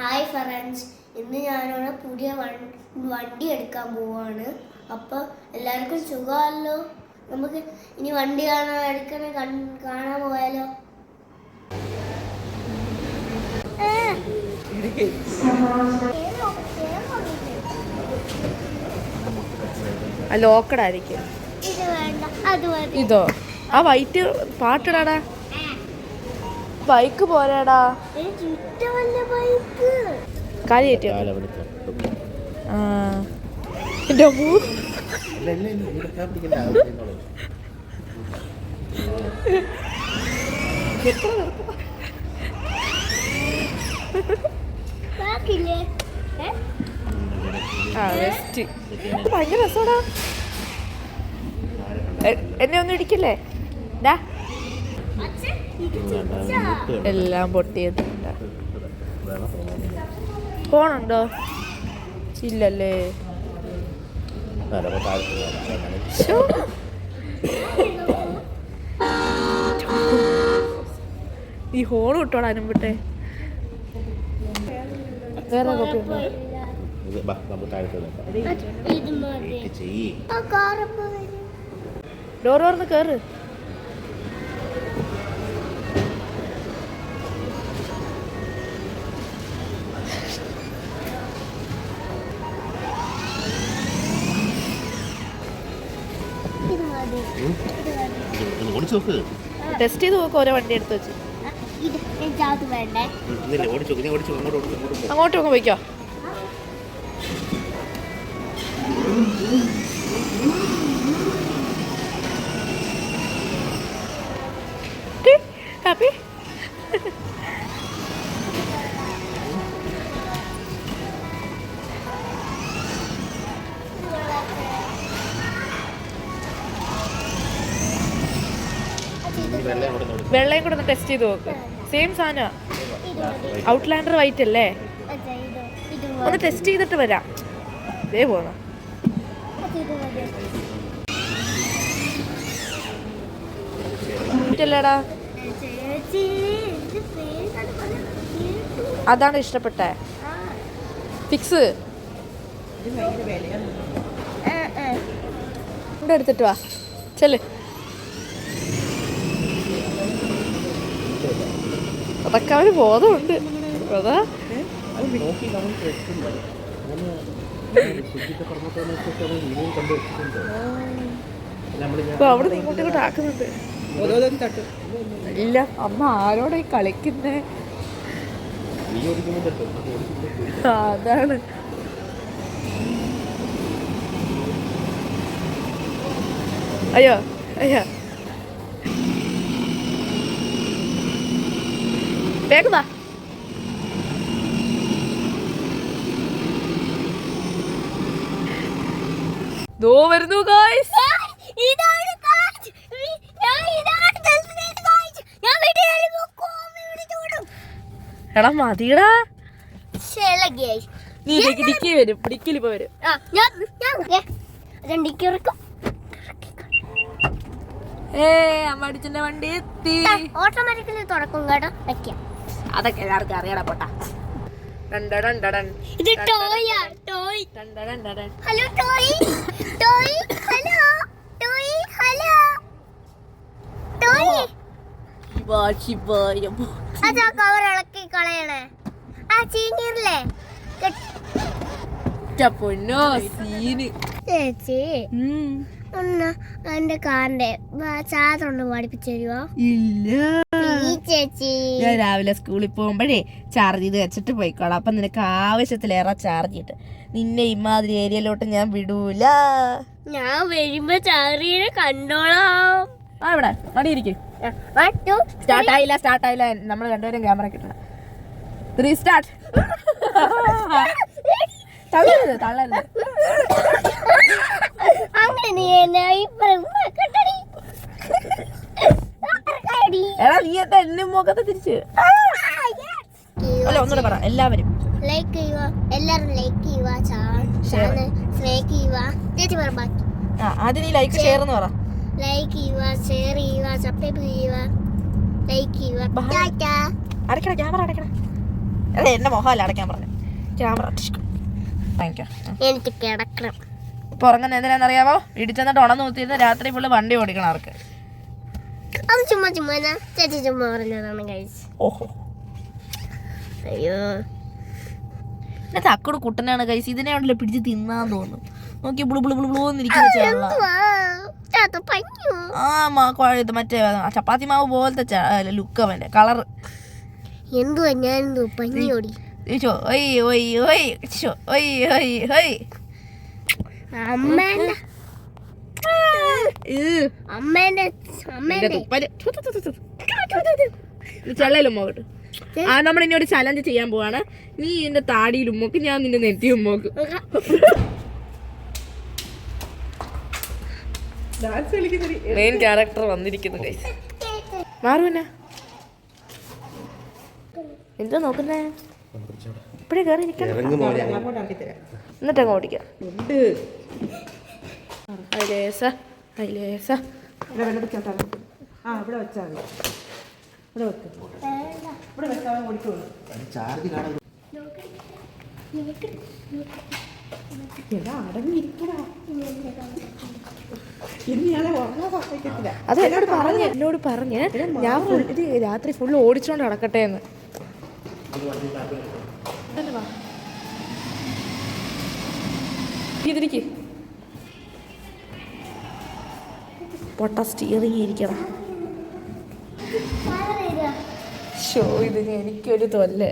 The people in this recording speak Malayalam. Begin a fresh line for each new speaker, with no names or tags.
Hi friends. ഇന്ന് ഞാനിവിടെ പുതിയ വൺ- വണ്ടി എടുക്കാൻ പോവാണ്. അപ്പോൾ എല്ലാവർക്കും സുഖമല്ലോ നമുക്ക് ഇനി വണ്ടി കാണാൻ എടുക്കണ കാണാൻ പോയാലോ?
ലോക്കഡായിരിക്കും
ഇതോ
ആ വൈറ്റ് പാട്ടിടാടാ. ബൈക്ക് പോരാടാ. കാലി ആ. എന്റെ അമ്മൂ. ഭയങ്കര രസമാടാ എ- എന്നെ ഒന്നും ഇടിക്കില്ലേ? ഡാ. എല്ലാം പൊട്ടിയതുണ്ട് ഫോണുണ്ടോ? ഇല്ലല്ലേ. ഈ ഹോൾ കിട്ടോടാ അനുമ്പിട്ടെ വേറെ കോപ്പി ഉണ്ടോ? ഡോർ തുറന്ന് കയറ്
ഓടിച്ചു നോക്ക്.
ടെസ്റ്റ് ചെയ്ത് നോക്ക് ഓരോ വണ്ടി എടുത്ത് വെച്ച്.
അങ്ങോട്ട്
ഇത് പോയിക്കോ. ഹാപ്പി.
നോക്ക്
വെള്ളയും കൂടെ ഒന്ന് ടെസ്റ്റ് ചെയ്ത് നോക്ക്. സെയിം സാധനമാണ് ഔട്ട്ലാൻഡർ വൈറ്റ് അല്ലേ ഒന്ന് ടെസ്റ്റ് ചെയ്തിട്ട് വരാം. ഇതേ
പറഞ്ഞാ
അതാണ് ഇഷ്ടപ്പെട്ട.
ആ,
ഫിക്സ്. ഇവിടെ എടുത്തിട്ട് വാ. ചെല്ല്. അതൊക്കെ അവന് ബോധമുണ്ട്. അതാ. അവിടെ ഇങ്ങോട്ട് ഇങ്ങോട്ട് ആക്കുന്നുണ്ട്. ഇല്ല അമ്മ ആരോടെ കളിക്കുന്നേ? അതാണ്. അയ്യോ അയ്യോ. വേഗം വാ ദോ വരുന്നു ഗായ്സ്. എടാ മതിയടാ. നീ ഡിക്കി വരും. ഡിക്കിൽ ഇപ്പൊ വരും. ഏ അമ്മടിച്ചന്റെ വണ്ടി എത്തി.
ഓട്ടോമാറ്റിക്കലി തുറക്കും കേട്ടോ. വെക്കാം.
അതൊക്കെ എല്ലാവർക്കും അറിയണം പോട്ടാ. ഡണ്ടടണ്ടടൻ.
ഇത് ടോയാ toy. Hello toy. Toy hello. Toy hello. Toy. അതാ കവർ ഇളക്കി കളയണേ. ആ
പൊന്നോ സീന്.
ചേച്ചി
ഉം.
ഒന്ന് എന്റെ കാറിന്റെ ചാർജർ ഒന്ന് പഠിപ്പിച്ചു തരുവോ?
ഇല്ല.
ചേച്ചി.
ഞാൻ രാവിലെ സ്കൂളിൽ പോകുമ്പോഴേ ചാർജ് ചെയ്ത് വെച്ചിട്ട് പോയിക്കോളാം. അപ്പൊ നിനക്ക് ആവശ്യത്തിലേറെ ചാർജ് ചെയ്തിട്ട് നിന്നെ ഇമാതിരി ഏരിയയിലോട്ട് ഞാൻ വിടൂല.
ഞാൻ വരുമ്പോ ചാറിയെ കണ്ടോളാം.
ആ ഇവിടെ. മടിയിരിക്കും സ്റ്റാർട്ട് ആയില്ല സ്റ്റാർട്ട് ആയില്ല. നമ്മൾ രണ്ടുപേരും ക്യാമറ കിട്ടണം ത്രീ സ്റ്റാർട്ട് തള്ളരുത് തള്ളരുത്.
അങ്ങനെ നീ
നീ മുഖത്ത് തിരിച്ച്? അല്ല ഒന്നുകൂടെ പറ എല്ലാവരും.
ലൈക്ക് ചെയ്യുക എല്ലാവരും ലൈക്ക് ചെയ്യുക സ്നേക്ക് ചെയ്യുക ചേച്ചി പറ ബാക്കി.
ആ ആദ്യം നീ ലൈക്ക് ഷെയർ എന്ന് പറ.
ലൈക്ക് ചെയ്യുക ഷെയർ ചെയ്യുക സബ്സ്ക്രൈബ് ചെയ്യുക. ലൈക്ക് ചെയ്യുക.
അടയ്ക്കണ ക്യാമറ അടയ്ക്കണ. അതെ എന്റെ മുഖമല്ല അടയ്ക്കാൻ പറഞ്ഞു. ക്യാമറ
എനിക്ക് കിടക്കണം.
ഇപ്പൊ ഉറങ്ങുന്ന എന്തിനാണെന്നറിയാമോ ഇടിച്ചെന്നിട്ട് ചെന്നിട്ട് ഉണർന്ന് കുത്തിയിരുന്ന് രാത്രി ഫുള്ള് വണ്ടി ഓടിക്കണം അവർക്ക്
അത് ചുമ്മാ ചുമ്മാ ചേച്ചി ചുമ്മാ പറഞ്ഞതാണ് കഴിച്ച്.
ഓഹോ.
അയ്യോ.
എന്നെ ചക്കട് കുട്ടനാണ് കഴിച്ച് ഇതിനെ ഉണ്ടല്ലോ പിടിച്ച് തിന്നാൻ തോന്നുന്നു നോക്കി ബ്ലൂ ബ്ലൂ ബ്ലൂ ബ്ലൂന്ന് ചേള്ള
വാ, ചാത്ത പഞ്ഞു.
ആ മാ കൊ- ഇത് മറ്റേ ചപ്പാത്തി മാവ് പോലത്തെ ലുക്ക് അവന്റെ കളർ
എന്തുവാ ഞാൻ പഞ്ഞി
ഓടി ഒയ് ഒയ് ഒയ് ഒയ് ഒയ് ഒയ്. ഏഹ്.
അമ്മേന്റെ അമ്മേന്റെ
തുപ്പൽ. ചെള്ളയിലും പോകട്ടെ ആ നമ്മൾ ഇന്നോട് ചലഞ്ച് ചെയ്യാൻ പോവാണ്. നീ എന്റെ താടിയിൽ ഉമ്മോക്ക് ഞാൻ നിന്റെ നെറ്റി ഉമ്മോക്ക്. മെയിൻ ക്യാരക്ടർ വന്നിരിക്കുന്നു ഗൈസ് മാറുവന്നെ എന്താ നോക്കുന്നേ? ഇപ്പഴേ കയറി എന്നിട്ട് എന്നിട്ട് അങ്ങ് ഇവിടെ വെള്ളം വെച്ചാൽ
ആ ഇവിടെ വെച്ചാൽ മതി. ഇവിടെ വെക്ക്. ഇവിടെ
വെക്കാൻ
എടാ അടങ്ങിയിരിക്കടാ.
അത് എന്നോട് പറഞ്ഞു എന്നോട് പറഞ്ഞ്. ഞാൻ ഇത് രാത്രി ഫുള്ള് ഓടിച്ചോണ്ട് നടക്കട്ടെ എന്ന്. ഇതിരിക്ക് പൊട്ട സ്റ്റിയറിങ് ഇരിക്കണം ഷോ ഇത് എനിക്കൊരു തൊല്ല.